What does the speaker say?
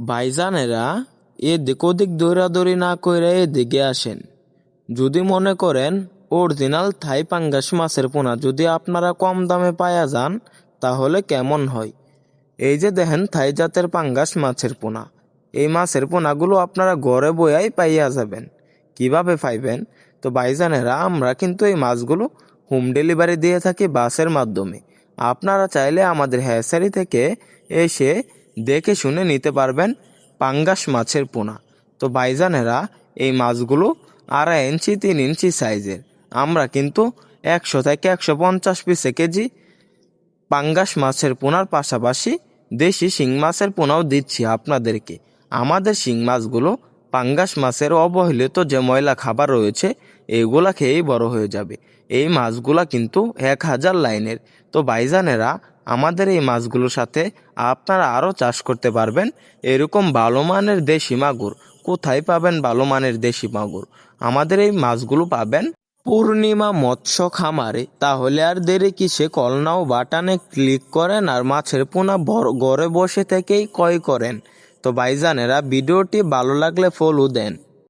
ভাইজানেরা এদিক ওদিক দৌড়াদৌড়ি না কইরা এদিকে আসেন। যদি মনে করেন অরিজিনাল থাই পাঙ্গাস মাছের পোনা যদি আপনারা কম দামে পায়া যান, তাহলে কেমন হয়? এই যে দেখেন থাই জাতের পাঙ্গাস মাছের পোনা। এই মাছের পোনাগুলো আপনারা ঘরে বয়াই পাইয়া যাবেন। কীভাবে পাইবেন? তো ভাইজানেরা আমরা কিন্তু এই মাছগুলো হোম ডেলিভারি দিয়ে থাকি বাসের মাধ্যমে। আপনারা চাইলে আমাদের হ্যাসারি থেকে এসে দেখে শুনে নিতে পারবেন পাঙ্গাস মাছের পোনা। তো বাইজানেরা এই মাছগুলো আড়াই ইঞ্চি, তিন ইঞ্চি সাইজের। আমরা কিন্তু একশো থেকে একশো পঞ্চাশ পিসে কেজি পাঙ্গাস মাছের পোনার পাশাপাশি দেশি শিং মাছের পোনাও দিচ্ছি আপনাদেরকে। আমাদের শিং মাছগুলো পাঙ্গাস মাছের অবহেলিত যে ময়লা খাবার রয়েছে, এগুলা খেয়েই বড় হয়ে যাবে। এই মাছগুলা কিন্তু এক হাজার লাইনের। তো বাইজানেরা আমাদের এই মাছগুলোর সাথে আপনারা আরও চাষ করতে পারবেন। এরকম ভালো মানের দেশি মাগুর। কোথায় পাবেন ভালো মানের দেশি মাগুর? আমাদের এই মাছগুলো পাবেন পূর্ণিমা মৎস্য খামারে। তাহলে আর দেরি কিসে কলনাও বাটানে ক্লিক করেন আর মাছের পোনা ঘরে বসে থেকেই ক্রয় করেন। তো ভাইজানেরা, ভিডিওটি ভালো লাগলে ফলো দেন।